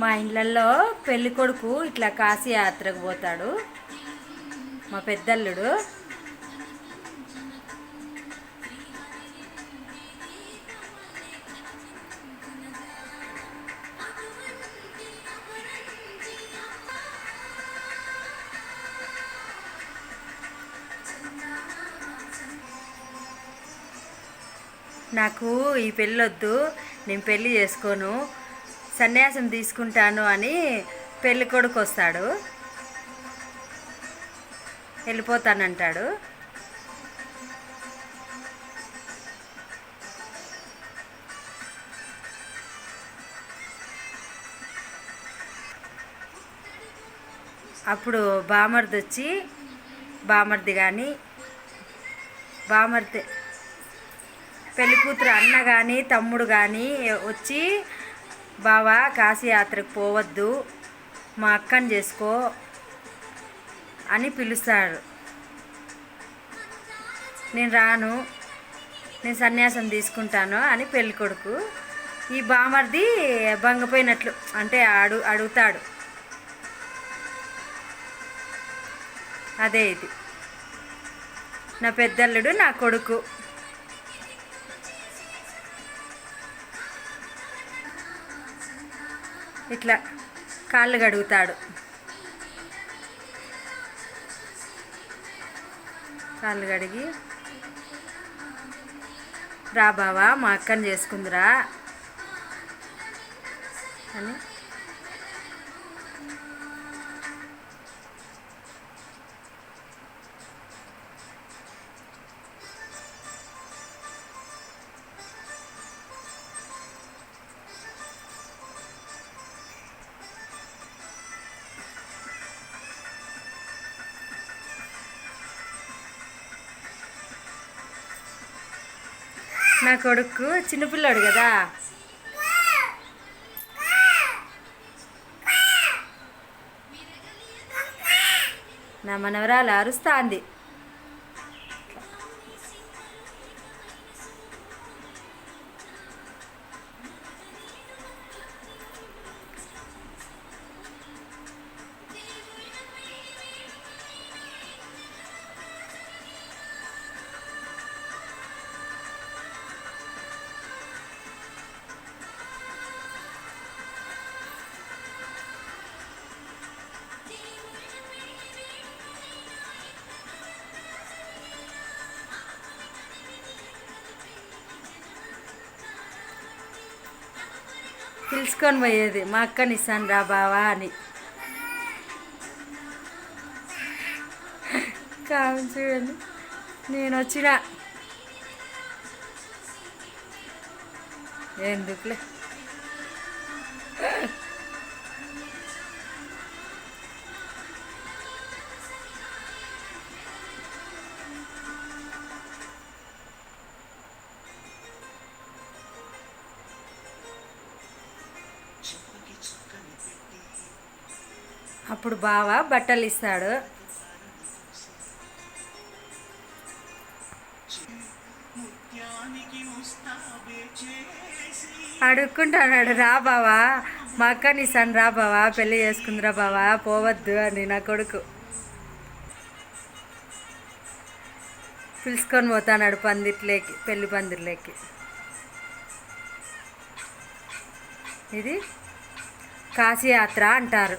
మా ఇండ్లల్లో పెళ్ళి కొడుకు ఇట్లా కాశీ యాత్రకు పోతాడు. మా పెద్దల్లుడు. నాకు ఈ పెళ్ళొద్దు నేను పెళ్ళి చేసుకోను. సన్యాసం తీసుకుంటాను అని పెళ్ళి కొడుకు వస్తాడు వెళ్ళిపోతానంటాడు. అప్పుడు బామర్ది వచ్చి బామర్ది కానీ బామర్ది పెళ్ళికూతురు అన్న కానీ తమ్ముడు కానీ వచ్చి బావా కాశీయాత్రకు పోవద్దు మా అక్కని చేసుకో అని పిలుస్తాడు నేను రాను నేను సన్యాసం తీసుకుంటాను అని పెళ్ళి కొడుకు ఈ బామర్ది భంగపోయినట్లు అంటే అడు అడుగుతాడు. అదే ఇది. నా పెద్దల్లుడు నా కొడుకు. ఇట్లా కాళ్ళు కడుగుతాడు. కాళ్ళు కడిగి రా బావా మా అక్కని చేసుకుందిరా అని నా కొడుకు చిన్నపిల్లాడు కదా. నా మనవరాలు అరుస్తాంది. పిలుచుకొని పోయేది మా అక్కని ఇస్తాను రా బావా అని. కావచ్చు చూడండి నేను వచ్చిన. ఎందుకులే? అప్పుడు బావ బట్టలు ఇస్తాడు అడుక్కుంటాడు రా బావా మా అక్కని ఇస్తాను రా బావా పెళ్ళి చేసుకుందిరా బావా పోవద్దు అని నా కొడుకు. పిలుచుకొని పోతాడు పందిట్లేకి పెళ్ళి పందిర్లేకి ఇది కాశీయాత్ర అంటారు.